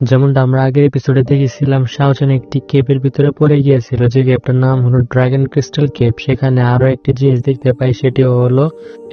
যেমনটা আমরা আগের এপিসোডে দেখেছিলাম শাওচান একটি কেপের ভিতরে পড়ে গিয়েছিল যে কেপটার নাম হলো ড্রাগন ক্রিস্টাল কেপ সেখানে আরও একটি জিনিস দেখতে পাই, সেটি হলো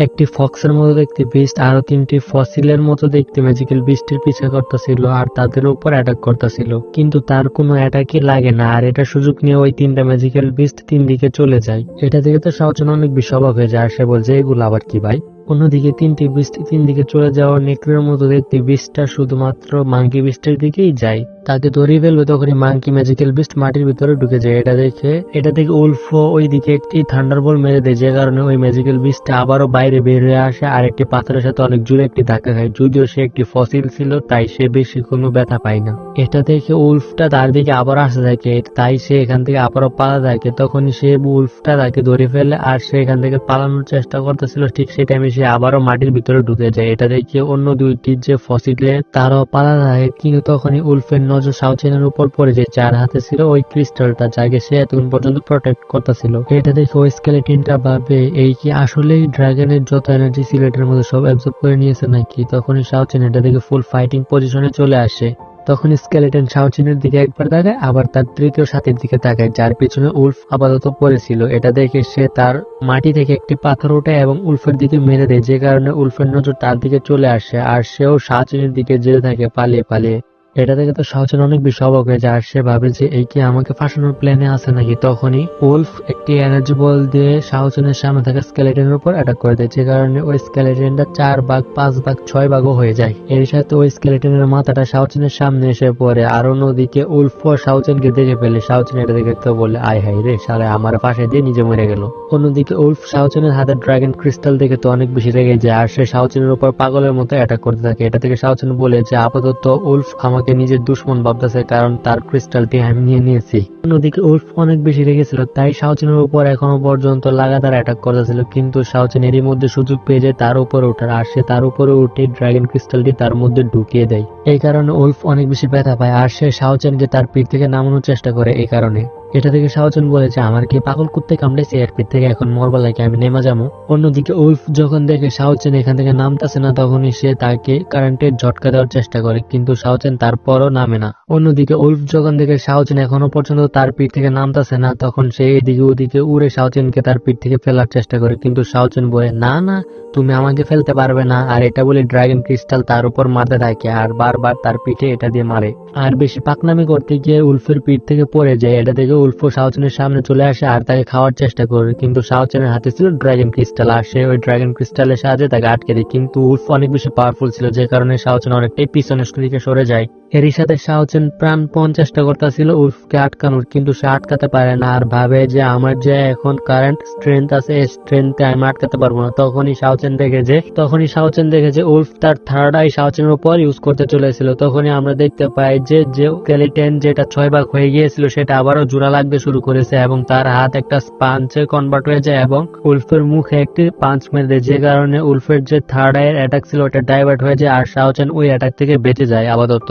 একটি ফক্সের মতো দেখতে বিস্ট আরও তিনটি ফসিলের মতো দেখতে ম্যাজিক্যাল বিস্টের পিছা করতেছিল আর তাদের উপর অ্যাটাক করতেছিল। কিন্তু তার কোনো অ্যাটাকই লাগে না, আর এটা সুযোগ নিয়ে ওই তিনটা ম্যাজিক্যাল বিস্ট তিন দিকে চলে যায়। এটা থেকে তো শাওচান অনেক অবাক হয়ে যায়, আর সে বলছে, এগুলো আবার কি ভাই? অন্যদিকে তিনটি বৃষ্টি তিন দিকে চলে যাওয়া নেকড়ের মতো দেখতে বৃষ্টিটা শুধুমাত্র মাঙ্কি বৃষ্টির দিকেই যায়। তাকে ধরিয়ে ফেলবে তখনই মাঙ্কি ম্যাজিক্যাল বিস্ট মাটির ভিতরে ঢুকে যায়। এটা দেখে, এটা থেকে উলফো ওই দিকে একটি থান্ডার বল মেরে দেয়, যে কারণে ওই ম্যাজিক্যাল বিস্টটা আবারও বাইরে বের হয়ে আসে। আর একটি পাথরের সাথে অনেক জোরে একটি ধাক্কা খায়, যদিও সে একটি ফসিল ছিল, তাই সে বেশি কোনো ব্যথা পায় না। এটা দেখে উলফটা তার দিকে আবার আসতে থাকে, তাই সে এখান থেকে আবারও পালা থাকে। তখনই সে উলফটা তাকে ধরে ফেলে আর সে এখান থেকে পালানোর চেষ্টা করতেছিল, ঠিক সেই টাইমে সে আবারও মাটির ভিতরে ঢুকে যায়। এটা দেখে অন্য দুইটি যে ফসিলে তারও পালা থাকে, কিন্তু তখনই উলফের নজর সাউচেনের উপর পড়ে যায় যার হাতে ছিল ওই ক্রিস্টালটা, যাকে সে এতক্ষণ পর্যন্ত প্রোটেক্ট করতেছিল। এটা দেখে ওই স্কেলেটিনটা ভাবে, এই কি আসলেই ড্রাগনের যত এনার্জি ছিল এটার মধ্যে সব অ্যাবজর্ব করে নিয়েছে নাকি? তখনই সাউচেন এটা দেখে ফুল ফাইটিং পজিশনে চলে আসে। তখন স্কেলেটন শাওচিনের দিকে একবার তাকায়, আবার তার তৃতীয় সাথীর দিকে তাকায়, যার পিছনে উল্ফ আপাতত পড়েছিল। এটা দেখে সে তার মাটি থেকে একটি পাথর ওঠে এবং উলফের দিকে মেরে দেয়, যে কারণে উলফের নজর তার দিকে চলে আসে, আর সেও শাওচিনের দিকে যেতে থাকে পালিয়ে পালিয়ে। এটা থেকে তো শাওচেন অনেক বেশি অবাক হয়ে যায়। সে ভাবে যে, এই কি আমাকে ফাঁসানোর প্ল্যানে আছে নাকি? তখনই উলফ একটি এনার্জি বল দিয়ে শাওচেনের সামনে থাকা স্কেলেটনের উপর অ্যাটাক করে দেয়। যে কারণে ওই স্কেলেটনটা চার ভাগ, পাঁচ ভাগ, ছয় ভাগও হয়ে যায়। এর সাথে ওই স্কেলেটনের মাথাটা শাওচেনের সামনে এসে পড়ে। আর অন্যদিকে উলফ ও শাওচেনকে দেখে ফেলে। শাওচেন এটা দেখে তো বলে, আয় হাই রে সালে আমার পাশে দিয়ে নিজে মরে গেল। অন্যদিকে উলফ শাওচেনের হাতে ড্রাগন ক্রিস্টাল দেখে তো অনেক বেশি রেগে যায়। আর সে শাওচেনের উপর পাগলের মতো অ্যাটাক করতে থাকে। এটা থেকে শাওচেন বলে যে, আপাতত উলফ আমাকে নিজের দুশ্মন ভাবতেছে, কারণ তার ক্রিস্টালটি আমি নিয়ে নিয়েছি। অন্যদিকে উর্ফ অনেক বেশি রেগেছিল তাই শাওচেনের উপর এখনও পর্যন্ত লাগাতার অ্যাটাক করতেছিল, কিন্তু শাওচেন এরই মধ্যে সুযোগ পেয়ে যায় তার উপরে ওঠার, আর সে তার উপরে উঠে ড্রাগন ক্রিস্টালটি তার মধ্যে ঢুকিয়ে দেয়। এই কারণে উল্ফ অনেক বেশি ব্যথা পায়, আর সে শাহচেন যে তার পিঠ থেকে নামানোর চেষ্টা করে, এই কারণে। এটা থেকে শাওচেন বলেছে আমার কি পাগল কুত্তে কামড়েছে এর পিঠ থেকে এখন মরবা লাগে, আমি নেমা যাব। অন্যদিকে উলফ যখন দেখে শাওচেন এখান থেকে নামতেছে না, তখনই সে তাকে কারেন্টের ঝটকা দেওয়ার চেষ্টা করে, কিন্তু শাওচেন তারপরও নামে না। অন্যদিকে উলফ যখন দেখে শাওচেন এখনও পর্যন্ত তার পিঠ থেকে নামতেছে না, তখন সে এদিকে ওদিকে উড়ে শাওচেনকে তার পিঠ থেকে ফেলার চেষ্টা করে, কিন্তু শাওচেন বলে, না না, তুমি আমাকে ফেলতে পারবে না। আর এটা বলে ড্রাগন ক্রিস্টাল তার উপর মারতে থাকে আর বারবার তার পিঠে এটা দিয়ে মারে। আর বেশি পাকনামি করতে গিয়ে উলফের পিঠ থেকে পড়ে যায়, এটা থেকে উলফ শাহজানের সামনে চলে আসে আর তাকে খাওয়ার চেষ্টা করে, কিন্তু শাহজানের হাতে ছিল ড্রাগন ক্রিস্টাল আর সে ওই ড্রাগন ক্রিস্টালের সাহায্যে তাকে আটকে দেয়। কিন্তু উল্ফ অনেক বেশি পাওয়ারফুল ছিল, যে কারণে শাহজান অনেকটাই পিছনে সরে যায়। এরই সাথে শাওচেন প্রাণপণ চেষ্টা করতেছিল উলফকে আটকানোর, কিন্তু সে আটকাতে পারে না আর ভাবে যে আমার যে এখন কারেন্ট স্ট্রেংথ আছে, এই স্ট্রেংথে আমি আটকাতে পারব না। তখনই শাওচেন দেখে যে, তখনই শাওচেন দেখে যে উলফ তার থার্ড আই শাওচেনের উপর ইউজ করতে চলেছিল। তখনই আমরা দেখতে পাই যে যে স্কেলিটেন যেটা ছয় ভাগ হয়ে গিয়েছিল, সেটা আবারও জোড়া লাগতে শুরু করেছে এবং তার হাত একটা পাঞ্চে কনভার্ট হয়ে যায় এবং উলফের মুখে একটি পাঞ্চ মেরে দেয়, যে কারণে উলফের যে থার্ড আইয়ের অ্যাটাক ছিল, ওটা ডাইভার্ট হয়ে যায় আর শাওচেন ওই অ্যাটাক থেকে বেঁচে যায় আপাতত।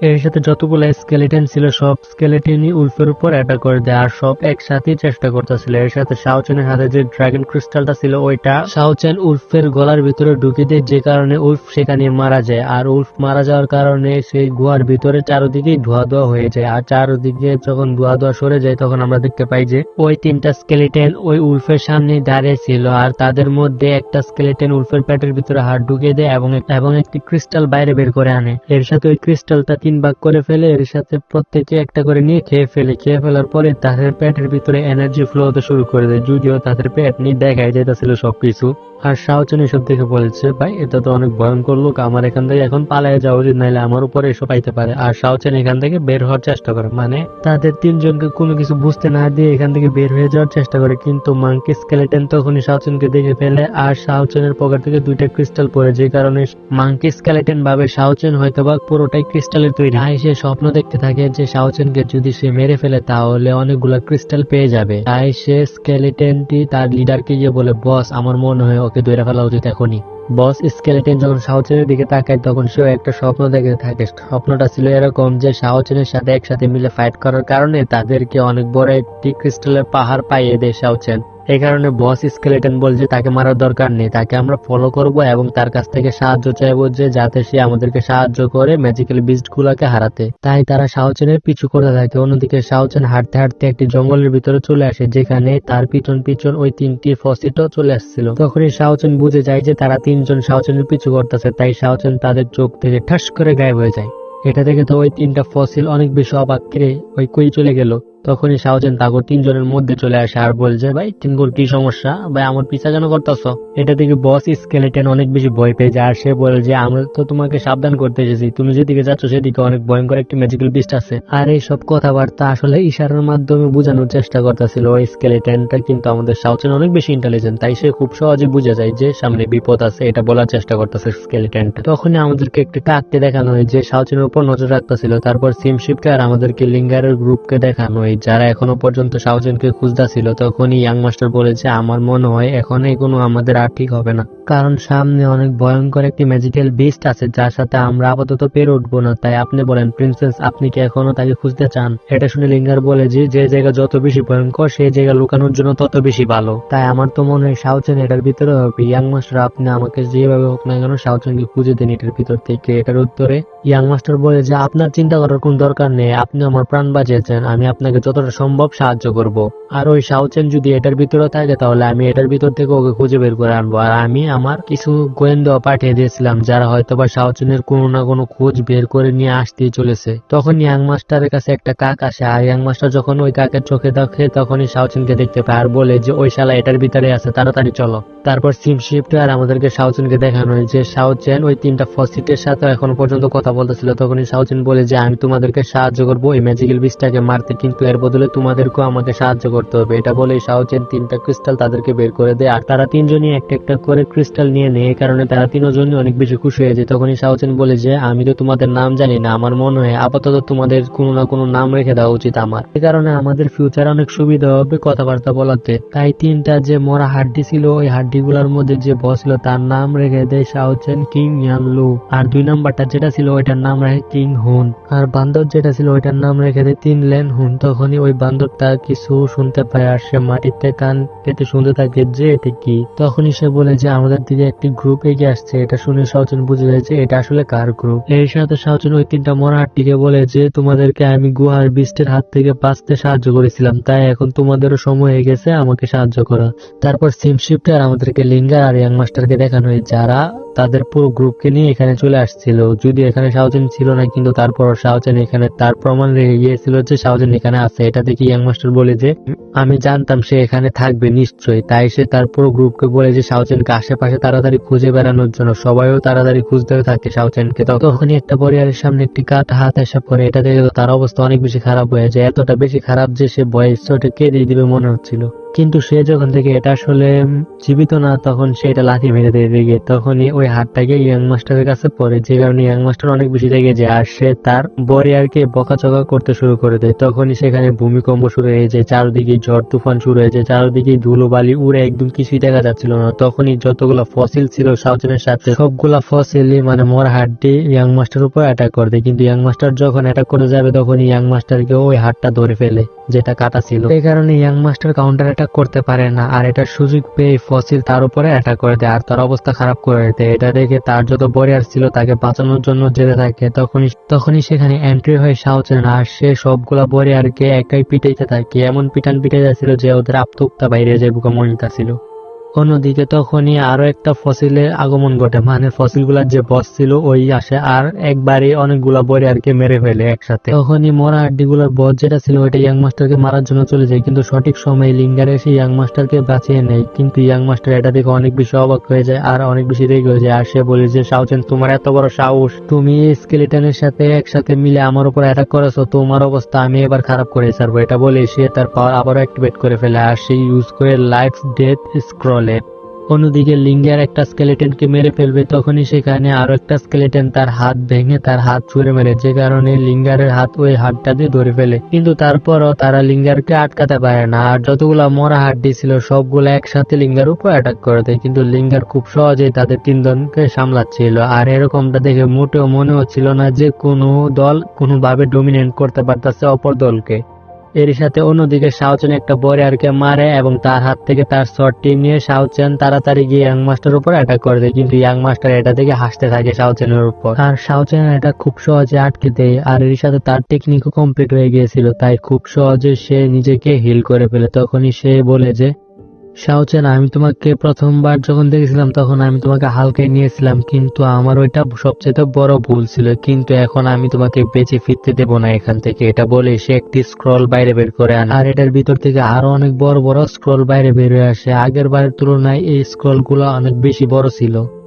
এর সাথে যতগুলো স্কেলেটন ছিল, সব স্কেলেটনই উলফের উপর অ্যাটাক করে দেয় আর সব একসাথেই চেষ্টা করতেছিল। এর সাথে শাওচেনের হাতে যে ড্রাগন ক্রিস্টালটা ছিল, ওইটা শাওচেন উলফের গলার ভিতরে ঢুকে দেয়, যে কারণে উলফ সেখানে মারা যায়। আর উলফ মারা যাওয়ার কারণে সেই গুহার ভিতরে চারোদিকেই ধোয়া ধোয়া হয়ে যায়। আর চারোদিকে যখন ধোয়া ধোয়া সরে যায়, তখন আমরা দেখতে পাই যে ওই তিনটা স্কেলেটন ওই উলফের সামনে দাঁড়িয়ে ছিল। আর তাদের মধ্যে একটা স্কেলেটন উলফের প্যাটের ভিতরে হাত ঢুকিয়ে দেয় এবং এবং একটি ক্রিস্টাল বাইরে বের করে আনে। এর সাথে ওই ক্রিস্টালটা তিন ভাগ করে ফেলে, এর সাথে প্রত্যেকে একটা করে নিয়ে খেয়ে ফেলে। খেয়ে ফেলার পরে তাদের পেটের ভিতরে এনার্জি ফ্লো হতে শুরু করে দেয়, যদিও তাদের পেট নিয়ে দেখাই যেতেছিল সবকিছু। আর শাওচন এসব দেখে বলছে, ভাই, এটা তো অনেক ভয়ঙ্কর লোক, আমার এখান থেকে এখন পালায় যাওয়া উচিত নাইলে আমার উপরে এসব আইতে পারে। আর শাওচেন এখান থেকে বের হওয়ার চেষ্টা করে মানে তাদের তিনজনকে কোনো কিছু বুঝতে না দিয়ে এখান থেকে বের হয়ে যাওয়ার চেষ্টা করে, কিন্তু মাঙ্কি স্কেলেটন তখনই শাওচেনকে দেখে ফেলে, আর শাওচেনের পকেট থেকে দুইটা ক্রিস্টাল পড়ে, যে কারণে মাঙ্কি স্কেলেটন ভাবে শাওচেন হয়তো বা পুরোটাই ক্রিস্টালের তৈরি। তাই সে স্বপ্ন দেখতে থাকে যে শাওচেনকে যদি সে মেরে ফেলে, তাহলে অনেকগুলো ক্রিস্টাল পেয়ে যাবে। তাই সে স্কেলেটনটি তার লিডারকে গিয়ে বলে, বস, আমার মনে হয় ওকে ধরে ফেলা উচিত এখনই। বস স্কেলেটেন যখন শাওচেনের দিকে তাকায়, তখন সেও একটা স্বপ্ন দেখে থাকে। স্বপ্নটা ছিল এরকম যে শাওচেনের সাথে একসাথে মিলে ফাইট করার কারণে তাদেরকে অনেক বড় একটি ক্রিস্টালের পাহাড় পাইয়ে দেয় শাওচেন। এই কারণে বস স্কেলেটন বলছে, তাকে মারার দরকার নেই। তাকে আমরা ফলো করব এবং তার কাছ থেকে সাহায্য চাইব যে, যাতে সে আমাদেরকে সাহায্য করে ম্যাজিক্যাল বিস্ট গুলাকে হারাতে। তাই তারা শাওচেনের পিছু করতে থাকে। অন্যদিকে শাওচেন হাঁটতে হাঁটতে একটি জঙ্গলের ভিতরে চলে আসে, যেখানে তার পিছন পিছন ওই তিনটি ফসিটও চলে আসছিল। তখনই শাওচেন বুঝে যায় যে, তারা তিনজন শাওচেনের পিছু করতেছে, তাই শাওচেন তাদের চোখ থেকে ঠাস করে গায়েব হয়ে যায়। এটা দেখে তো ওই তিনটা ফসিল অনেক বেশি অবাক করে ওই কই চলে গেল? তখনই শাহজান তাগো তিনজনের মধ্যে চলে আসে আর বলছে ভাই তিনগুল কি সমস্যা? ভাই, আমার পিছা কেন করতেছ? এটা থেকে বস স্কেলেটন অনেক বেশি ভয় পেয়ে যায়। আর সে বলে যে, আমরা তো তোমাকে সাবধান করতে এসেছি। তুমি যেদিকে যাচ্ছ সেদিকে অনেক ভয়ঙ্কর একটি ম্যাজিক্যাল বিস্ট আছে। আর এই সব কথাবার্তা আসলে ইশারার মাধ্যমে বোঝানোর চেষ্টা করতেছিল ওই স্কেলেটনটা কিন্তু আমাদের শাহজান অনেক বেশি ইন্টেলিজেন্ট তাই সে খুব সহজে বুঝে যায় যে, সামনে বিপদ আছে। এটা বলার চেষ্টা করতেছে স্কেলেটনটা তখনই আমাদেরকে একটি কাককে দেখানো হয় যে শাহজানের উপর নজর রাখতেছিল। তারপর সিমশিপকে আর আমাদেরকে লিঙ্গারের গ্রুপকে দেখানো হয় যারা এখনও পর্যন্ত শাহজানকে খুঁজতেছিল, তখনই ইয়াং মাস্টার বলেছে, আমার মনে হয় এখন এগুলো আমাদের আর ঠিক হবে না। কারণ সামনে অনেক ভয়ঙ্কর একটি ম্যাজিক্যাল বিস্ট আছে, যার সাথে আমরা আপাতত পেরে উঠবো না। তাই আপনি বলেন প্রিন্সেস আপনি কি এখনও তাকে খুঁজতে চান? এটা শুনে লিঙ্গার বলে যে যে জায়গা যত বেশি ভয়ঙ্কর, সেই জায়গা লুকানোর জন্য তত বেশি ভালো। তাই আমার তো মনে হয় শাহচেন এটার ভিতরে হবে। ইয়াং মাস্টার আপনি আমাকে যেভাবে হোক না কেন শাহচেনকে খুঁজে দেন এটার ভিতর থেকে। এটার উত্তরে ইয়াং মাস্টার বলে যে, আপনার চিন্তা করার কোন দরকার নেই। আপনি আমার প্রাণ বাঁচিয়েছেন। আমি আপনাকে যতটা সম্ভব সাহায্য করব। আর ওই শাহচেন যদি এটার ভিতরে থাকে, তাহলে আমি এটার ভিতর থেকে ওকে খুঁজে বের করে আনব। আর আমি আমার কিছু গোয়েন্দা পাঠিয়ে দিয়েছিলাম, যারা হয়তো বা শাহচেনের কোনো না কোনো খোঁজ বের করে নিয়ে আসতেই চলেছে। তখন ইয়াং মাস্টারের কাছে একটা কাক আসে, আর ইয়াং মাস্টার যখন ওই কাকের চোখে দেখে, তখনই শাহচেনকে দেখতে পায় আর বলে যে, ওই শালা এটার ভিতরে আছে, তাড়াতাড়ি চলো। তারপর সিম শিফট আর আমাদেরকে শাহচেনকে দেখানো হয় যে শাহচেন ওই তিনটা ফসিটের সাথে এখনও পর্যন্ত কথা বলতেছিল। তখনই শাহচেন বলে যে, আমি তোমাদেরকে সাহায্য করব এই ম্যাজিক্যাল বিচটাকে মারতে, কিন্তু এর বদলে তোমাদেরকেও আমাকে সাহায্য করতে হবে। এটা বলে শাহচেন তিনটা ক্রিস্টাল তাদেরকে বের করে দেয়। আর তারা তিনজনই একটা একটা করে ক্রিস্টাল নিয়ে নেয়, এই কারণে তারা তিনজনই অনেক বেশি খুশি হয়ে যায়। তখনই শাহচেন বলে যে, আমি তো তোমাদের নাম জানি না, আমার মনে হয় আপাতত তোমাদের কোনো না কোনো নাম রেখে দেওয়া উচিত আমার। এই কারণে আমাদের ফিউচার অনেক সুবিধা হবে কথাবার্তা বলাতে। তাই তিনটা যে মরা হাড্ডি ছিল, ওই হাড্ডি গুলার মধ্যে যে বস ছিল তার নাম রেখে দেয় শাহচেন কিং ইয়ান লু আর দুই নাম্বারটা যেটা ছিল ওইটার নাম রাখে কিং হুন আর বান্দর যেটা ছিল ওইটার নাম রেখে দেয় তিন লেন হুন তখনই ওই বান্দরটা কিছু শুনতে পায় আর সে মাটিতে কান পেতে শুনতে থাকে যে এটা কি। তখনই সে বলে যে আমাদের দিকে একটি গ্রুপ এগিয়ে আসছে। এটা শুনে শাহচেন বুঝে যায় যে এটা আসলে কার গ্রুপ এর সাথে শাহচেন ওই তিনটা মরা হাড্ডিকে বলে যে, তোমাদেরকে আমি গুহার বিস্টের হাত থেকে বাঁচতে সাহায্য করেছিলাম। তাই এখন তোমাদেরও সময় হয়ে গেছে আমাকে সাহায্য করা। তারপর সিম শিফটে আর আমাদেরকে লিঙ্গার আর ইয়াং মাস্টারকে দেখানো হয় যারা তাদের পুরো গ্রুপকে নিয়ে এখানে চলে আসছিল। যদি এখানে শাহজান ছিল না, কিন্তু তারপর শাহজান এখানে তার প্রমাণ রেখে গিয়েছিল যে শাহজান এখানে আছে। এটা দেখে ইয়াং মাস্টার বলে যে, আমি জানতাম সে এখানে থাকবে নিশ্চয়ই। তাই সে তার পুরো গ্রুপকে বলে যে শাহজানকে আশেপাশে তাড়াতাড়ি খুঁজে বেড়ানোর জন্য সবাইও তাড়াতাড়ি খুঁজতে থাকে শাহজানকে তখনই একটা পরিবারের সামনে একটি কাঠ হাত এসে পড়ে এটা দেখে তার অবস্থা অনেক বেশি খারাপ হয়ে যায়। এতটা বেশি খারাপ যে সে বয়স কেঁদে দিবে মনে হচ্ছিল। কিন্তু সে যখন থেকে এটা আসলে জীবিত না, তখন সে এটা লাথি মেরে দিয়ে দিকে তখনই ওই হাতটাকে ইয়াং মাস্টারের কাছে পড়ে যে কারণে ইয়াং মাস্টার অনেক বেশি রেগে যায়, আর সে তার বরিয়ারকে বকাচকা করতে শুরু করে দেয়। তখনই সেখানে ভূমিকম্প শুরু হয়ে যায়, চারদিকে ঝড় তুফান শুরু হয়ে যায়, চারদিকে ধুলো বালি উড়ে একদম কিছুই দেখা যাচ্ছিল না। তখনই যতগুলো ফসিল ছিল সাউচনের সাথে সবগুলা ফসিলই মানে মোর হাড্ডি ইয়াং মাস্টার উপর অ্যাটাক করে দেয়। কিন্তু ইয়াং মাস্টার যখন অ্যাটাক করে যাবে তখন ইয়াং মাস্টারকে ওই হাতটা ধরে ফেলে, যেটা কাটা ছিল। এই কারণে ইয়াং মাস্টার কাউন্টার অ্যাটাক করতে পারে না, আর এটা সুযোগ পেয়ে ফসিল তার উপরে অ্যাটাক করে দেয়, আর তার অবস্থা খারাপ করে দেয়। এটা দেখে তার যত বরিয়ার ছিল তাকে বাঁচানোর জন্য যেতে থাকে, তখনই তখনই সেখানে এন্ট্রি হয়ে সাহচেন আর সে সবগুলা বরিয়ারকে একাই পিটাইতে থাকে। এমন পিটান পিটাই যাচ্ছিল যে ওদের আপ্তা বাইরে যে বুকা মনিতা ছিল। অন্যদিকে তখনই আরও একটা ফসিলের আগমন ঘটে। মানে ফসিলগুলার যে বস ছিল, ওই আসে আর একবারে অনেকগুলা বরিয়ারকে মেরে ফেলে একসাথে। তখনই মরা হাড্ডি গুলার বস যেটা ছিল, ওইটা ইয়াং মাস্টারকে মারার জন্য চলে যায়, কিন্তু সঠিক সময়ে লিঙ্গার এসে ইয়াং মাস্টারকে বাঁচিয়ে নেয়। কিন্তু ইয়াং মাস্টার এটা দেখে অনেক বেশি অবাক হয়ে যায় আর অনেক বেশি রেগে হয়ে যায়। আর সে বলে যে, সাউচেন, তোমার এত বড় সাহস। তুমি স্কেলিটনের সাথে একসাথে মিলে আমার উপর অ্যাটাক করেছ, তোমার অবস্থা আমি এবার খারাপ করে ছাড়বো। এটা বলে সে তার পাওয়ার আবারও অ্যাক্টিভেট করে ফেলে। আর সে ইউজ করে লাইফ ডেথ স্ক্রলে অন্যদিকে লিঙ্গের একটা স্কেলেটনকে মেরে ফেলবে তখনই সেখানে আরও একটা স্কেলেটন তার হাত ভেঙে তার হাত ছুঁড়ে মেরে, যে কারণে লিঙ্গারের হাত ওই হাতটা দিয়ে ধরে ফেলে। কিন্তু তারপরও তারা লিঙ্গারকে আটকাতে পারে না, আর যতগুলা মরা হাড্ডি ছিল সবগুলো একসাথে লিঙ্গার উপর অ্যাটাক করে দেয়। কিন্তু লিঙ্গার খুব সহজেই তাদের তিনজনকে সামলাচ্ছিল, আর এরকমটা দেখে মোটেও মনে হচ্ছিল না যে কোনো দল কোনোভাবে ডোমিনেট করতে পারতেছে অপর দলকে। এর সাথে অন্যদিকে শাওচেন একটা বরিয়ারকে মারে এবং তার হাত থেকে তার শটটি নিয়ে শাওচেন তাড়াতাড়ি গিয়ে ইয়াং মাস্টার উপর অ্যাটাক করে দেয়। কিন্তু ইয়াং মাস্টার এটা থেকে হাসতে থাকে শাওচেনের উপর। আর শাওচেন এটা খুব সহজে আটকে দেয় আর এর সাথে তার টেকনিকও কমপ্লিট হয়ে গিয়েছিল, তাই খুব সহজে সে নিজেকে হিল করে ফেলে। তখনই সে বলে যে শাওচেন, আমি তোমাকে প্রথমবার যখন দেখেছিলাম তখন আমি তোমাকে হালকে নিয়েছিলাম, কিন্তু আমার ওইটা সবচেয়ে বড় ভুল ছিল, কিন্তু এখন আমি তোমাকে বেঁচে ফিরতে দেবো না এখান থেকে। এটা বলে সে একটি স্ক্রল বাইরে বের করে আনে। আর এটার ভিতর থেকে আরও অনেক বড় বড় স্ক্রল বাইরে বের হয়ে আসে। আগের বারের তুলনায় এই স্ক্রল অনেক বেশি বড় ছিল।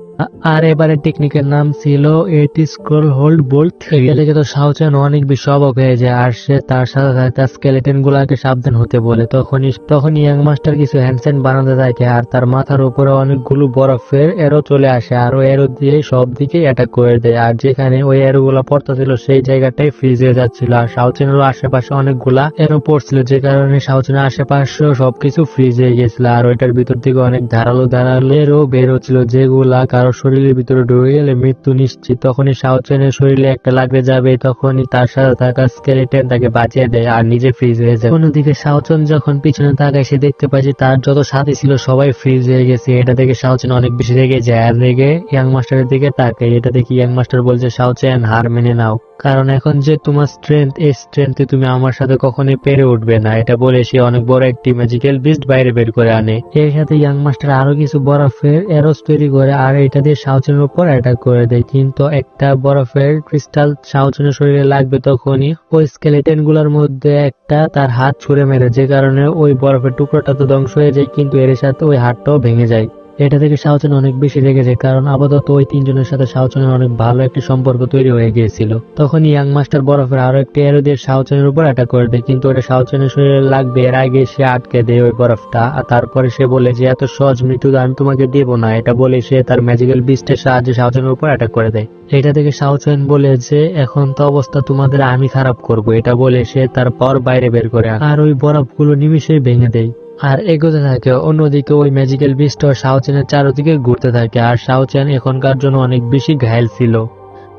আর এবারে টেকনিকের নাম ছিল এটি স্ক্রল হোল্ড বোল্ট দেখে তো শাওচান অনেক বেশি অবাক হয়ে যায়, আর সে তার সাথে সাথে তার স্কেলেটন গুলাকে সাবধান হতে বলে। তখনই তখন ইয়াং মাস্টার কিছু হ্যান্ডসেন বানাতে থাকে, আর তার মাথার উপরে অনেকগুলো বরফের এরো চলে আসে, আর ওই এরো দিয়ে সব দিকে অ্যাটাক করে দেয়। আর যেখানে ওই এরো গুলা পড়তেছিল, সেই জায়গাটাই ফ্রিজ হয়ে যাচ্ছিল, আর শাওচেনেরও আশেপাশে অনেকগুলা এরো পড়ছিল, যে কারণে শাওচেনের আশেপাশে সবকিছু ফ্রিজ হয়ে গেছিল, আর ওইটার ভিতর থেকে অনেক ধারালো ধারালো এরো বের হচ্ছিল, যেগুলা কারও শরীরের ভিতরে ঢুকে গেলে মৃত্যু নিশ্চিত। তখনই শাওচেনের শরীরে একটা লাগবে যাবে, তখনই তার সাথে থাকা স্কেলেটন তাকে বাঁচিয়ে দেয় আর নিজে ফ্রিজ হয়ে যায়। অন্যদিকে শাওচন যখন পিছনে তাকায়, সে দেখতে পায় যে তার যত সাথী ছিল সবাই ফ্রিজ হয়ে গেছে। এটা দেখে শাওচেন অনেক বেশি রেগে যায় আর রেগে ইয়াং মাস্টারের দিকে তাকায়। এটা দেখে ইয়াং মাস্টার বলছে শাওচেন হার মেনে নাও। কারণ এখন যে তোমার স্ট্রেংথ এই স্ট্রেংথে তুমি আমার সাথে কখনোই পেরে উঠবে না। এটা বলে সে অনেক বড় একটি ম্যাজিক্যাল বিস্ট বাইরে বের করে আনে। এর সাথে ইয়াং মাস্টার আরও কিছু বরফের এরোস তৈরি করে, আর এটা দিয়ে শাহজনের উপর অ্যাটাক করে দেয়। কিন্তু একটা বরফের ক্রিস্টাল শাহজনের শরীরে লাগবে তখনই ওই স্কেলেটেনগুলোর মধ্যে একটা তার হাত ছুঁড়ে মেরে, যে কারণে ওই বরফের টুকরোটা তো ধ্বংস হয়ে যায়, কিন্তু এর সাথে ওই হাতটাও ভেঙে যায়। এটা থেকে শাওচন অনেক বেশি রেগে যায়, কারণ আপাতত ওই তিনজনের সাথে শাওচনের অনেক ভালো একটি সম্পর্ক তৈরি হয়ে গিয়েছিল। তখন ইয়াং মাস্টার বরফের আরও একটি এরো দিয়ে শাওচনের উপর অ্যাটাক করে দেয়, কিন্তু ওটা শাওচনের শরীরে লাগবে, এর আগে সে আটকে দেয় ওই বরফটা, আর তারপরে সে বলে যে, এত সহজ মৃত্যু আমি তোমাকে দেব না। এটা বলে সে তার ম্যাজিক্যাল বিস্টের সাহায্যে শাওচনের উপর অ্যাটাক করে দেয়। এটা থেকে শাওচেন বলে যে, এখন তো অবস্থা তোমাদের আমি খারাপ করব। এটা বলে সে তার পর বাইরে বের করে আর ওই বরফগুলো নিমিশেই ভেঙে দেয়। আর এগোতে থাকে। অন্যদিকে ওই ম্যাজিক্যাল বিস্ট শাহচেনের চারদিকে ঘুরতে থাকে। আর শাহচেন এখনকার জন্য অনেক বেশি ঘায়ল ছিল।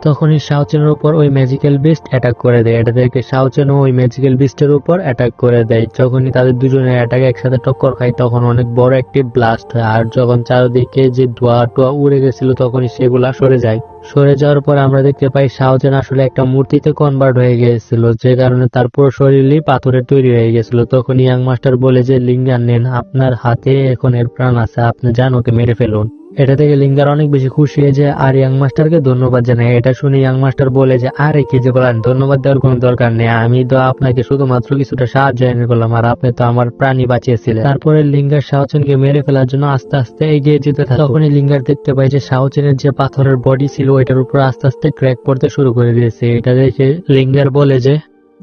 তখনই শাওচেনের উপর ওই ম্যাজিক্যাল বিস্ট অ্যাটাক করে দেয়। এটা দেখে শাওচেন ওই ম্যাজিক্যাল বিস্টের উপর অ্যাটাক করে দেয়। যখনই তাদের দুজনের অ্যাটাক একসাথে টক্কর খায়, তখন অনেক বড় একটি ব্লাস্ট হয়। আর যখন চারদিকে যে ধোয়া টোয়া উড়ে গেছিল, তখনই সেগুলা সরে যায়। সরে যাওয়ার পর আমরা দেখতে পাই শাওচেন আসলে একটা মূর্তিতে কনভার্ট হয়ে গিয়েছিল, যে কারণে তার পুরো শরীরই পাথরের তৈরি হয়ে গেছিল তখন ইয়াং মাস্টার বলে যে লিঙ্গার নেন, আপনার হাতে এখন এর প্রাণ আছে, আপনি যান ওকে মেরে ফেলুন। এটা থেকে লিঙ্গার অনেক বেশি খুশি হয়ে যায়, আর ইয়াং মাস্টারকে ধন্যবাদ জানায় এটা শুনে ইয়াং মাস্টার বলে যে, আরে কি যে বলেন, ধন্যবাদ দেওয়ার কোনো দরকার নেই। আমি তো আপনাকে শুধুমাত্র কিছুটা সাহায্য এনে করলাম, আর আপনি তো আমার প্রাণী বাঁচিয়েছিলেন। তারপরে লিঙ্গার শাওচেনকে মেরে ফেলার জন্য আস্তে আস্তে এগিয়ে যেতে থাকে। তখনই লিঙ্গার দেখতে পাই যে শাওচেনের যে পাথরের বডি ছিল, ওইটার উপর আস্তে আস্তে ক্র্যাক পড়তে শুরু করে দিয়েছে। এটা দেখে লিঙ্গার বলে যে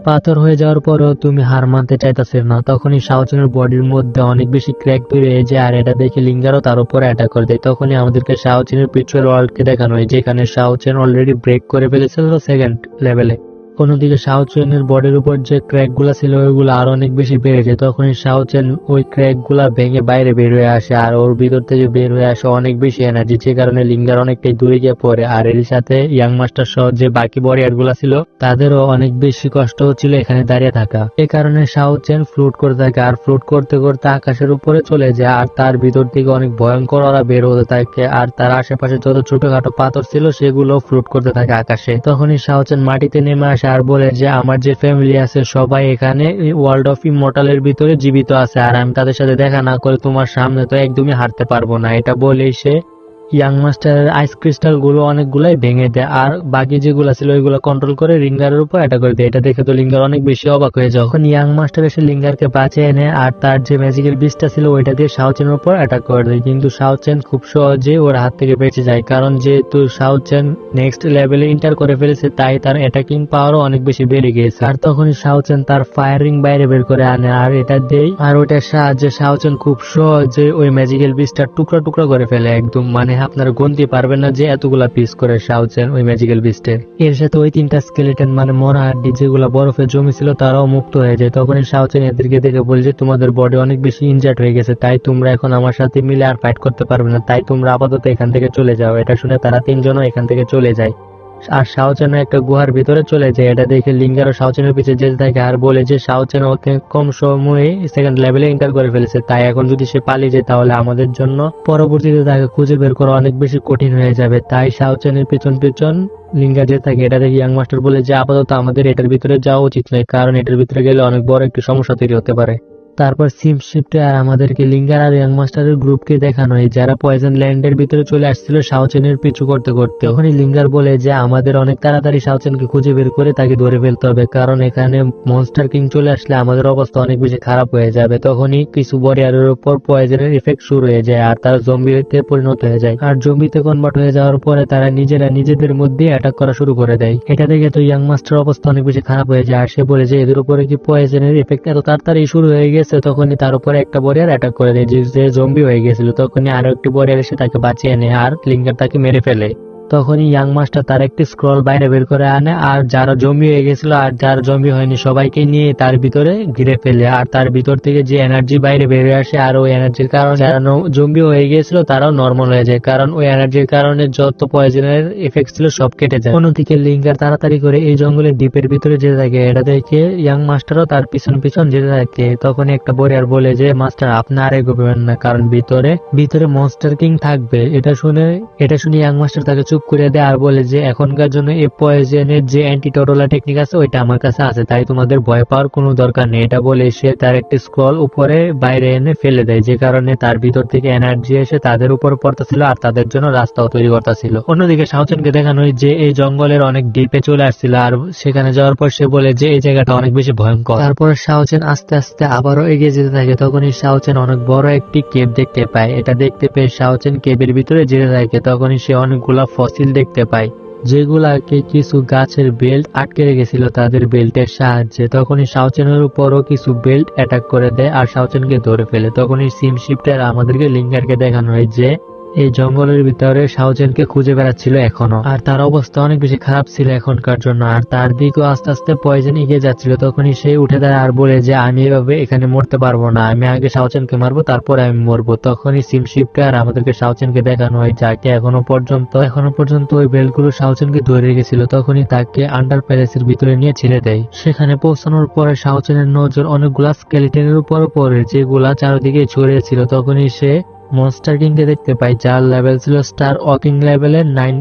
পাথর হয়ে যাওয়ার পরেও তুমি হার মানতে চাইতেছে না, তখনই শাহজানের বডির মধ্যে অনেক বেশি ক্র্যাক বেরিয়ে যায় আর এটা দেখে লিঙ্গারও তার উপর অ্যাটাক করে দেয়। তখনই আমাদেরকে শাওচেনের পিছুয়ের ওয়ার্ল্ডকে দেখানো হয়, যেখানে শাহজান অলরেডি ব্রেক করে ফেলেছিল সেকেন্ড লেভেলে অন্যদিকে শাওচেনের বডির উপর যে ক্র্যাকগুলা ছিল, ওইগুলো আরও অনেক বেশি বেড়ে যায়। তখনই শাওচেন ওই ক্র্যাকগুলা ভেঙে বাইরে বের হয়ে আসে, আর ওর ভিতর থেকে বের হয়ে আসে অনেক বেশি এনার্জি যে কারণে লিঙ্গার অনেকটাই দূরে গিয়ে পড়ে। আর এর সাথে ইয়াং মাস্টার সহ যে বাকি বডিয়ারগুলা ছিল, তাদেরও অনেক বেশি কষ্ট হচ্ছিল এখানে দাঁড়িয়ে থাকা। এ কারণে শাওচেন ফ্লুট করতে থাকে, আর ফ্লুট করতে করতে আকাশের উপরে চলে যায়, আর তার ভিতর থেকে অনেক ভয়ঙ্কর ওরা বের হতে থাকে, আর তার আশেপাশে যত ছোটখাটো পাথর ছিল, সেগুলো ফ্লুট করতে থাকে আকাশে। তখনই শাওচেন মাটিতে নেমে আসে আর বলে যে, আমার যে ফ্যামিলি আছে, সবাই এখানে ওয়ার্ল্ড অফ ইমোটালের ভিতরে জীবিত আছে। আর আমি তাদের সাথে দেখা না করে তোমার সামনে তো একদমই হারতে পারব না। এটা বলেই সে ইয়াং মাস্টারের আইস ক্রিস্টালগুলো অনেকগুলাই ভেঙে দেয়, আর বাকি যেগুলো ছিল ওইগুলো কন্ট্রোল করে লিঙ্গারের উপর অ্যাটাক করে দেয়। এটা দেখে তো লিঙ্গার অনেক বেশি অবাক হয়ে যায়। যখন ইয়াং মাস্টার এসে লিঙ্গারকে বাঁচিয়ে এনে আর তার যে ম্যাজিক্যাল বিচটা ছিল, ওইটা দিয়ে শাওচেনের উপর অ্যাটাক করে দেয়। কিন্তু শাওচেন খুব সহজে ওর হাত থেকে বেঁচে যায়, কারণ যেহেতু শাওচেন নেক্সট লেভেলে ইন্টার করে ফেলেছে, তাই তার অ্যাটাকিং পাওয়ারও অনেক বেশি বেড়ে গিয়েছে। আর তখনই শাওচেন তার ফায়ারিং বাইরে বের করে আনে, আর এটা দেয় আর ওইটার সাহায্যে শাওচেন খুব সহজে ওই ম্যাজিক্যাল বিচটা টুকরা টুকরা করে ফেলে একদম। মানে আপনারা গন্তি পারবেন না যে এতগুলা পিস করে শাওচেন ওই ম্যাজিক্যাল বিস্টের এর। সাথে ওই তিনটা স্কেলেটন মানে মরা হাড্ডি যেগুলো বরফে জমেছিল তারাও মুক্ত হয়ে যায়। তখনই সাউচেন এদেরকে দেখে বলে যে, তোমাদের বডি অনেক বেশি ইনজার্ড হয়ে গেছে, তাই তোমরা এখন আমার সাথে মিলে আর ফাইট করতে পারবে না। তাই তোমরা আপাতত এখান থেকে চলে যাও। এটা শুনে তারা তিনজনও এখান থেকে চলে যায়। আর শাওচেন একটা গুহার ভিতরে চলে যায়, এটা দেখে লিঙ্গার ও শাওচেনের পিছিয়ে যেতে থাকে। আর বলে যে শাওচেন অতি কম সময়ে সেকেন্ড লেভেলে এন্টার করে ফেলেছে। তাই এখন যদি সে পালিয়ে যায়, তাহলে আমাদের জন্য পরবর্তীতে তাকে খুঁজে বের করা অনেক বেশি কঠিন হয়ে যাবে। তাই শাওচেনের পেছন পেছন লিঙ্গা যেতে থাকে। এটা দেখে ইয়াং মাস্টার বলে যে, আপাতত আমাদের এটার ভিতরে যাওয়া উচিত নয়, কারণ এটার ভিতরে গেলে অনেক বড় একটি সমস্যা তৈরি হতে পারে। তারপর সিম শিফটে আর আমাদেরকে লিঙ্গার আর ইয়াং মাস্টারের গ্রুপকে দেখানো হয়, যারা পয়জন ল্যান্ডের ভিতরে চলে আসছিল শাওচেনের পিছু করতে করতে। তখনই লিঙ্গার বলে যে, আমাদের অনেক তাড়াতাড়ি শাওচেনকে খুঁজে বের করে তাকে ধরে ফেলতে হবে, কারণ এখানে মনস্টার কিং চলে আসলে আমাদের অবস্থা অনেক বেশি খারাপ হয়ে যাবে। তখনই কিছু বরিয়ারের উপর পয়জনের ইফেক্ট শুরু হয়ে যায় আর তারা জম্বিতে পরিণত হয়ে যায়। আর জম্বিতে কনভার্ট হয়ে যাওয়ার পরে তারা নিজেরা নিজেদের মধ্যে অ্যাটাক করা শুরু করে দেয়। এটা দেখে তো ইয়াং মাস্টার অবস্থা অনেক বেশি খারাপ হয়ে যায় আর সে বলে যে, এদের উপরে কি পয়জনের ইফেক্ট এত তাড়াতাড়ি শুরু হয়ে গেছে? তখনই তার উপরে একটা বরিয়ার অ্যাটাক করে দেয়। যে জম্বি হয়ে গেছিল, তখনই আরও একটি বরিয়ার এসে তাকে বাঁচিয়ে নেয় আর লিঙ্গার তাকে মেরে ফেলে। তখনই ইয়াং মাস্টার তার একটি স্ক্রল বাইরে বের করে আনে, আর যারা জমি হয়ে গেছিল আর যারা জমি হয়নি সবাইকে নিয়ে তার ভিতরে ঘিরে ফেলে। আর তার ভিতর থেকে যে এনার্জি বাইরে বেরিয়ে আসে আর ওই এনার্জির কারণে যারা জম্বি হয়ে গিয়েছিল তারাও নর্মাল হয়ে যায়, কারণ ওই এনার্জির কারণে যত পয়জনের এফেক্ট ছিল সব কেটে যায়। অন্যদিকে লিঙ্গার তাড়াতাড়ি করে এই জঙ্গলের ডিপের ভিতরে যেতে থাকে, এটা দেখে ইয়াং মাস্টারও তার পিছন পিছন যেতে থাকে। তখন একটা বরিয়ার বলে যে মাস্টার আপনি আর এগোবেন না, কারণ ভিতরে ভিতরে মনস্টার কিং থাকবে। এটা শুনে এটা শুনে ইয়াং মাস্টার তাকে চুপ করে দেয় আর বলে যে, এখনকার জন্য এই পয়জনের যে অ্যান্টিটোটোলা টেকনিক আছে, ওইটা আমার কাছে আছে, তাই তোমাদের ভয় পাওয়ার কোনো দরকার নেই। এটা বলে সে তার একটি স্ক্রল উপরে বাইরে এনে ফেলে দেয়, যে কারণে তার ভিতর থেকে এনার্জি এসে তাদের উপর পড়তেছিল আর তাদের জন্য রাস্তাও তৈরি করতেছিল। অন্যদিকে শাওচেনকে দেখানো হয় যে, এই জঙ্গলের অনেক ডিপে চলে আসছিল আর সেখানে যাওয়ার পর সে বলে যে, এই জায়গাটা অনেক বেশি ভয়ঙ্কর। তারপর শাওচেন আস্তে আস্তে আবারও এগিয়ে যেতে থাকে, তখনই শাওচেন অনেক বড় একটি কেব দেখতে পায়। এটা দেখতে পেয়ে শাওচেন কেবের ভিতরে যেতে থাকে, তখনই সে অনেকগুলা ফসিল দেখতে পাই, যেগুলাকে কিছু গাছের বেল্ট আটকে রেখেছিল তাদের বেল্টের সাহায্যে। তখনই সাউচেনের উপরও কিছু বেল্ট অ্যাটাক করে দেয় আর সাউচেনকে ধরে ফেলে। তখনই সিম শিফটার আমাদেরকে লিঙ্গারকে দেখানো হয় যে এই জঙ্গলের ভিতরে শাওচেনকে খুঁজে বেড়াচ্ছিল এখনও। আর তার অবস্থা অনেক বেশি খারাপ ছিল এখনকার জন্য। আর তার দিকেও আস্তে আস্তে পয়জন এগিয়ে যাচ্ছিল। তখনই সে উঠে দাঁড়ায় আর বলে যে, আমি এভাবে এখানে মরতে পারব না। আমি আগে শাওচেনকে মারবো, তারপরে আমি মরবো। তখনই সিম আর আমাদেরকে শাওচেনকে দেখানো হয়, যাকে এখনও পর্যন্ত এখনও পর্যন্ত ওই বেলগুলো শাওচেনকে ধরে রেখেছিল। তখনই তাকে আন্ডার প্যালেসের ভিতরে নিয়ে ছেড়ে দেয়। সেখানে পৌঁছানোর পরে শাওচেনের নজর অনেকগুলা স্কেলিটনের উপর পড়ে, যেগুলা চারিদিকে ছড়িয়েছিল তখনই সে মনস্টার কিংকে দেখতে পাই যার লেভেল ছিল স্টার ওয়াকিং লেভেলের নাইন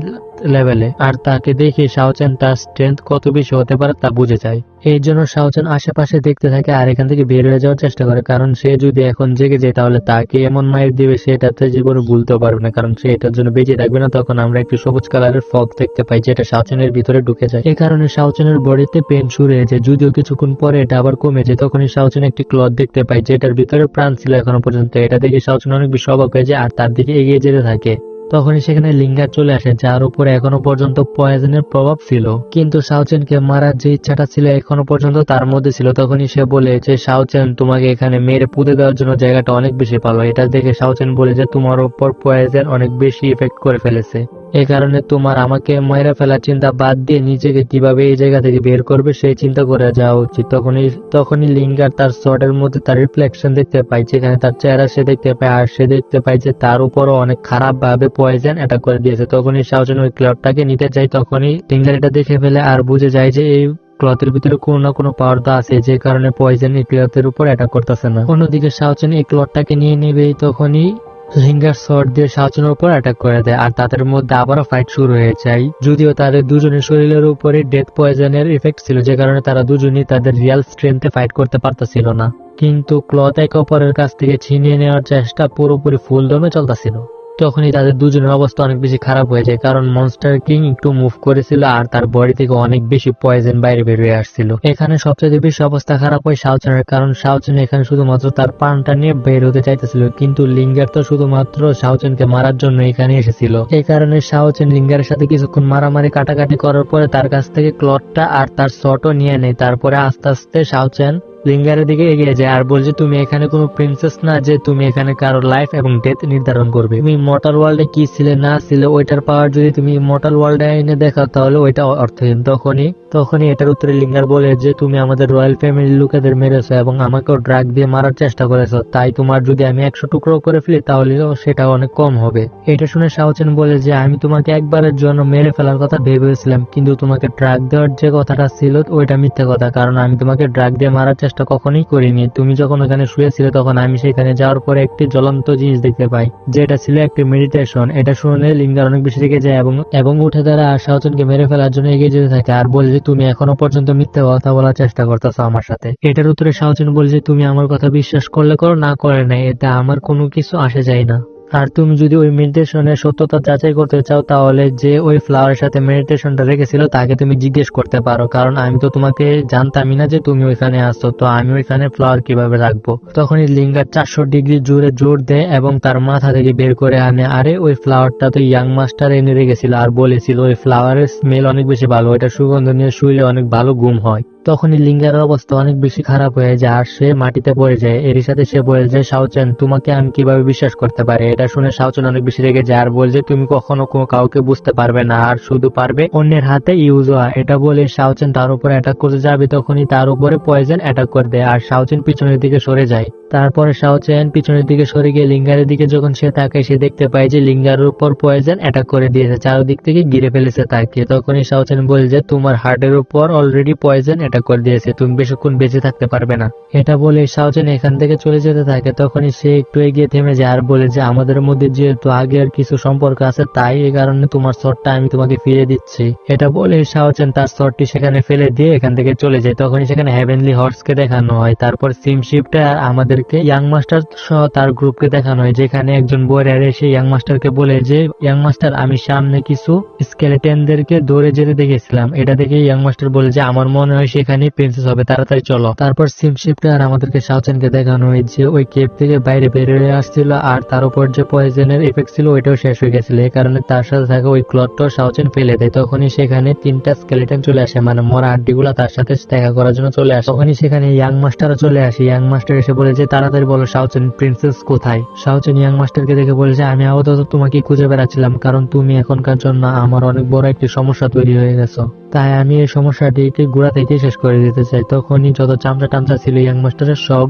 লেভেলে আর তাকে দেখে শাওচান তার স্ট্রেংথ কত বেশি হতে পারে তা বুঝে যায়। এই জন্য শাওচান আশেপাশে দেখতে থাকে আর এখান থেকে বের হয়ে যাওয়ার চেষ্টা করে। কারণ সে যদি এখন জেগে যায় তাহলে তাকে এমন মায়ের দিবে সেটাতে জীবনে ভুলতেও পারবে না। কারণ সে এটার জন্য বেঁচে থাকবে না। তখন আমরা একটি সবুজ কালারের ফগ দেখতে পাই যেটা শাওচানের ভিতরে ঢুকে যায়। এই কারণে শাওচানের বডিতে পেন শুরু হয়ে যায়। যদিও কিছুক্ষণ পরে এটা আবার কমে যায়, তখনই শাওচান একটি ক্লথ দেখতে পাই যেটার ভিতরে প্রাণ ছিল এখনও পর্যন্ত। এটা দেখে শাওচেন অনেক বেশি অবাক হয়ে যায় আর তার দিকে এগিয়ে যেতে থাকে। তখনই সেখানে লিঙ্গার চলে আসে, যার উপর এখনও পর্যন্ত পয়জনের প্রভাব ছিল। কিন্তু সাউচেনকে মারার যে ইচ্ছাটা ছিল এখনও পর্যন্ত তার মধ্যে ছিল। তখনই সে বলে যে সাউচেন তোমাকে এখানে মেরে পুঁতে দেওয়ার জন্য জায়গাটা অনেক বেশি ভালো এটা দেখে সাউচেন বলে যে, তোমার উপর পয়জন অনেক বেশি ইফেক্ট করে ফেলেছে। এই কারণে তোমার আমাকে মেরে ফেলার চিন্তা বাদ দিয়ে নিজেকে কীভাবে এই জায়গা থেকে বের করবে সেই চিন্তা করে যাওয়া উচিত। তখনই তখনই লিঙ্গার তার শর্টের মধ্যে তার রিফ্লেকশন দেখতে পাই যেখানে তার চেহারা সে দেখতে পায় আর সে দেখতে পায় যে তার উপরও অনেক খারাপ ভাবে পয়জন অ্যাটাক করে দিয়েছে। তখনই শাওচেন ওই ক্লবটাকে নিতে চাই তখনই লিঙ্গার এটা দেখে ফেলে আর বুঝে যায় যে এই ক্লথের ভিতরে কোনো না কোনো পাওয়ার আছে যে কারণে পয়জন এই ক্লথের উপর অ্যাটাক করতেছে না। অন্যদিকে শাওচেন এই ক্লথটাকে নিয়ে নেবে তখনই লিঙ্গার শর্ট দিয়ে সাজানোর উপর অ্যাটাক করে দেয়, আর তাদের মধ্যে আবারও ফাইট শুরু হয়ে যায়। যদিও তাদের দুজনের শরীরের উপরে ডেথ পয়জনের ইফেক্ট ছিল, যে কারণে তারা দুজনই তাদের রিয়াল স্ট্রেংথে ফাইট করতে পারতেছিল না। কিন্তু ক্লথ এক অপরের কাছ থেকে ছিনিয়ে নেওয়ার চেষ্টা পুরোপুরি ফুল দমে চলতেছিল। তখনই তাদের দুজনের অবস্থা অনেক বেশি খারাপ হয়ে যায়, কারণ মনস্টার কিং একটু মুভ করেছিল আর তার বডি থেকে অনেক বেশি পয়জন বাইরে বেরিয়ে আসছিল। এখানে সবচেয়ে বেশি অবস্থা খারাপ হয় শাওচনের কারণ শাওচন এখানে শুধুমাত্র তার প্রাণটা নিয়ে বের হতে চাইতেছিল, কিন্তু লিঙ্গার তো শুধুমাত্র শাওচনকে মারার জন্য এখানে এসেছিল। এই কারণে শাওচন লিঙ্গারের সাথে কিছুক্ষণ মারামারি কাটাকাটি করার পরে তার কাছ থেকে ক্লটটা আর তার শটও নিয়ে নেয়, তারপরে আস্তে আস্তে শাওচেন লিঙ্গারের দিকে এগিয়ে যায় আর বলছে তুমি এখানে কোনো প্রিন্সেস না যে তুমি এখানে কারও লাইফ এবং ডেথ নির্ধারণ করবে। তুমি মর্টাল ওয়ার্ল্ডে কি ছিলে, না ছিলে, ওইটার পাওয়ার যদি তুমি মর্টাল ওয়ার্ল্ডে এনে দেখাও, তাহলে ওইটা অর্থহীন। তখনই তখনই এটার উত্তরে লিঙ্গার বলে যে, তুমি আমাদের রয়্যাল ফ্যামিলির লোকেদের মেরেছো এবং আমাকেও ড্রাগ দিয়ে মারার চেষ্টা করেছ। তাই তোমার যদি আমি একশো টুকরো করে ফেলি তাহলে সেটা অনেক কম হবে। এটা শুনে শাহচেন বলে যে, আমি তোমাকে একবারের জন্য মেরে ফেলার কথা ভেবেছিলাম, কিন্তু তোমাকে ড্রাগ দেওয়ার যে কথাটা ছিল, ওইটা মিথ্যে কথা, কারণ আমি তোমাকে ড্রাগ দিয়ে মারার চেষ্টা কখনোই করিনি। তুমি যখন ওখানে শুয়েছিলে তখন আমি সেখানে যাওয়ার পরে একটি জ্বলন্ত জিনিস দেখতে পাই, যেটা ছিল একটি মেডিটেশন এটা শুনে লিঙ্গার অনেক বেশি রেগে যায় এবং এবং উঠে আর শাহচেনকে মেরে ফেলার জন্য এগিয়ে যেতে থাকে। আর বলে যে, তুমি এখনও পর্যন্ত মিথ্যে কথা বলার চেষ্টা করতেছো আমার সাথে। এটার উত্তরে শাহচেন বলে যে, তুমি আমার কথা বিশ্বাস করলে করো, না করে নাই। এতে আমার কোনো কিছু আসে যায় না। আর তুমি যদি ওই মেডিটেশনের সত্যতা যাচাই করতে চাও, তাহলে যে ওই ফ্লাওয়ারের সাথে মেডিটেশনটা রেখেছিল, তাকে তুমি জিজ্ঞেস করতে পারো। কারণ আমি তো তোমাকে জানতামই না যে তুমি ওইখানে আসছো তো আমি ওইখানে ফ্লাওয়ার কীভাবে রাখব? তখনই লিঙ্গার চারশো ডিগ্রি জোরে জোর দেয় এবং তার মাথা থেকে বের করে আনে। আরে, ওই ফ্লাওয়ারটা তো ইয়াং মাস্টার এনে রেখেছিল আর বলেছিল, ওই ফ্লাওয়ারের স্মেল অনেক বেশি ভালো ওইটা সুগন্ধ নিয়ে শুইলে অনেক ভালো ঘুম হয়। তখনই লিঙ্গার অবস্থা অনেক বেশি খারাপ হয়ে যায় আর সে মাটিতে পড়ে যায়। এরই সাথে সে বলে যে শাওচেন তোমাকে আমি কীভাবে বিশ্বাস করতে পারি? এটা শুনে শাওচেন অনেক বেশি রেগে যায় আর বলছে তুমি কখনো কাউকে বুঝতে পারবে না, আর শুধু পারবে অন্যের হাতে ইউজ হওয়া এটা বলে শাওচেন তার উপরে অ্যাটাক করতে যাবে, তখনই তার উপরে পয়জন অ্যাটাক করে দেয় আর শাওচেন পিছনের দিকে সরে যায়। তারপরে শাওচেন পিছনের দিকে সরে গিয়ে লিঙ্গারের দিকে যখন সে তাকায়, সে দেখতে পায় যে, লিঙ্গার উপর পয়জন অ্যাটাক করে দিয়েছে, চারদিক থেকে ঘিরে ফেলেছে তাকে। তখনই শাওচেন বলে যে, তোমার হার্টের উপর অলরেডি পয়জন অ্যাটাক করে দিয়েছে, তুমি বেশিক্ষণ বেঁচে থাকতে পারবে না। এটা বলে শাওচেন এখান থেকে চলে যেতে থাকে, তখনই সে একটু এগিয়ে থেমে যায় আর বলে যে, আমাদের মধ্যে যেহেতু আগের কিছু সম্পর্ক আছে, তাই এই কারণে তোমার শটটা আমি তোমাকে ফিরে দিচ্ছি। এটা বলে শাওচেন তার শটটি সেখানে ফেলে দিয়ে এখান থেকে চলে যায়। তখনই সেখানে হেভেনলি হর্সকে দেখানো হয়, তারপর সিম শিফটে আমাদেরকে ইয়াং মাস্টার সহ তার গ্রুপকে দেখানো হয়, যেখানে একজন বয়ার এসে ইয়াং মাস্টারকে বলে যে ইয়াং মাস্টার আমি সামনে কিছু স্কেলেটেনদেরকে দৌড়ে যেতে দেখেছিলাম। এটা দেখে ইয়াং মাস্টার বলে যে, আমার মনে হয় সেখানে প্রিন্সেস হবে, তাড়াতাড়ি চলো। তারপর সিম শিফটে আর আমাদেরকে শাওচেনকে দেখানো হয় যে ওই কেপ থেকে বাইরে বের হয়ে আসছিল আর তার উপর যে পয়জনের এফেক্ট ছিল, ওইটাও শেষ হয়ে গেছিল। এই কারণে তার সাথে থাকা ওই ক্লটটাও শাওচেন ফেলে দেয়। তখনই সেখানে তিনটা স্কেলেটন চলে আসে। মানে মরা হাড্ডিগুলা তার সাথে দেখা করার জন্য চলে আসে। তখনই সেখানে ইয়াং মাস্টারও চলে আসে। ইয়াং মাস্টার এসে বলে যে, তাড়াতাড়ি বলো সাউচেন প্রিন্সেস কোথায়? শাওচেন ইয়াং মাস্টারকে দেখে বলে যে, আমি আপাতত তোমাকে খুঁজে বেড়াচ্ছিলাম, কারণ তুমি এখনকার জন্য আমার অনেক বড় একটি সমস্যা তৈরি হয়ে গেছো। তাই আমি এই সমস্যাটিকে গোড়া থেকে শেষ করে দিতে চাই তখনই যত চামচা টামচা ছিল ইয়াং মাস্টারের সব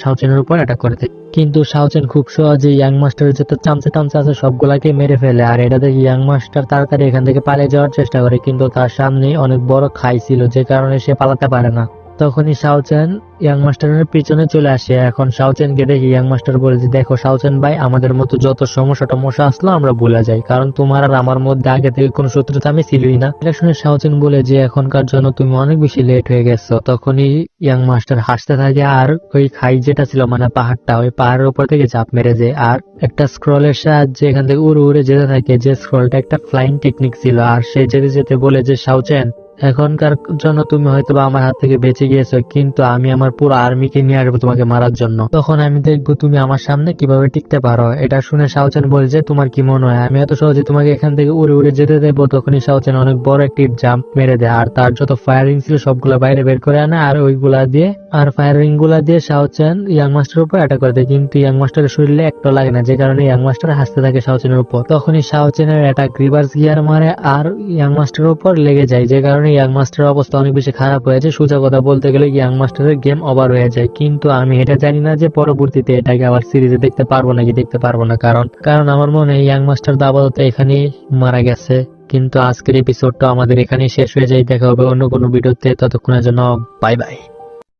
শাওচেনের উপর অ্যাটাক করে দেয়। কিন্তু শাওচেন খুব সহজে ইয়াং মাস্টারের যত চামচা টামচা আছে সবগুলাকে মেরে ফেলে, আর এটা দেখে ইয়াং মাস্টার তাড়াতাড়ি এখান থেকে পালিয়ে যাওয়ার চেষ্টা করে, কিন্তু তার সামনে অনেক বড় খাই ছিল, যে কারণে সে পালাতে পারে না। তখনই শাওচেন ইয়াং মাস্টারের পিছনে চলে আসে। এখন শাওচেনকে দেখে ইয়াং মাস্টার বলে যে, দেখো শাওচেন ভাই, আমাদের মতো যত সমস্যা টমস্যা আসলো, আমরা ভুলে যাই। কারণ তোমার আর আমার মধ্যে আগে থেকে কোনো শত্রুতা আমি ছিলই না। এটা শুনে শাওচেন বলে যে, এখনকার জন্য তুমি অনেক বেশি লেট হয়ে গেছো। তখনই ইয়াং মাস্টার হাসতে থাকে আর ওই খাই যেটা ছিল মানে পাহাড়টা, ওই পাহাড়ের উপর থেকে চাপ মেরে যায় আর একটা স্ক্রলের সাহায্যে এখান থেকে উড়ে উড়ে যেতে থাকে। যে স্ক্রলটা একটা ফ্লাইং টেকনিক ছিল, আর সে যেতে যেতে বলে যে শাওচেন এখনকার জন্য তুমি হয়তো আমার হাত থেকে বেঁচে গিয়েছো, কিন্তু আমি আমার পুরো আর্মিকে নিয়ে আসব তোমাকে মারার জন্য। তখন আমি দেখব তুমি আমার সামনে কীভাবে টিকতে পারো। এটা শুনে শাওচেন বলে যে, তোমার কি মনে হয়? আমি এত সহজে তোমাকে এখান থেকে উড়ে উড়ে যেতে দেবো? তখনই শাওচেন অনেক বড় একটি জাম্প মেরে দেয়, আর তার যত ফায়ারিং ছিল সবগুলো বাইরে বের করে আনে, আর ওইগুলা দিয়ে আর ফায়ারিংগুলা দিয়ে শাওচেন ইয়াং মাস্টার উপর অ্যাটাক করে দেয় কিন্তু ইয়াং মাস্টারের শরীরে একটা লাগে না, যে কারণে ইয়াং মাস্টার হাসতে থাকে শাওচেনের উপর। তখনই শাওচেনের অ্যাটাক রিভার্স গিয়ার মারে আর ইয়াং মাস্টারের উপর লেগে যায়, যে কারণে ইয়াং মাস্টারের অবস্থা অনেক বেশি খারাপ হয়েছে সোজা কথা বলতে গেলে ইয়াং মাস্টারের গেম ওভার হয়ে যায়। কিন্তু আমি এটা জানি না যে পরবর্তীতে এটাকে আবার সিরিজে দেখতে পারব নাকি দেখতে পারব না। কারণ কারণ আমার মনে হয় ইয়াং মাস্টার তো আপাতত এখানেই মারা গেছে। কিন্তু আজকের এপিসোডটা আমাদের এখানেই শেষ হয়ে যায়। দেখা হবে অন্য কোনো ভিডিওতে ততক্ষণের জন্য বাই বাই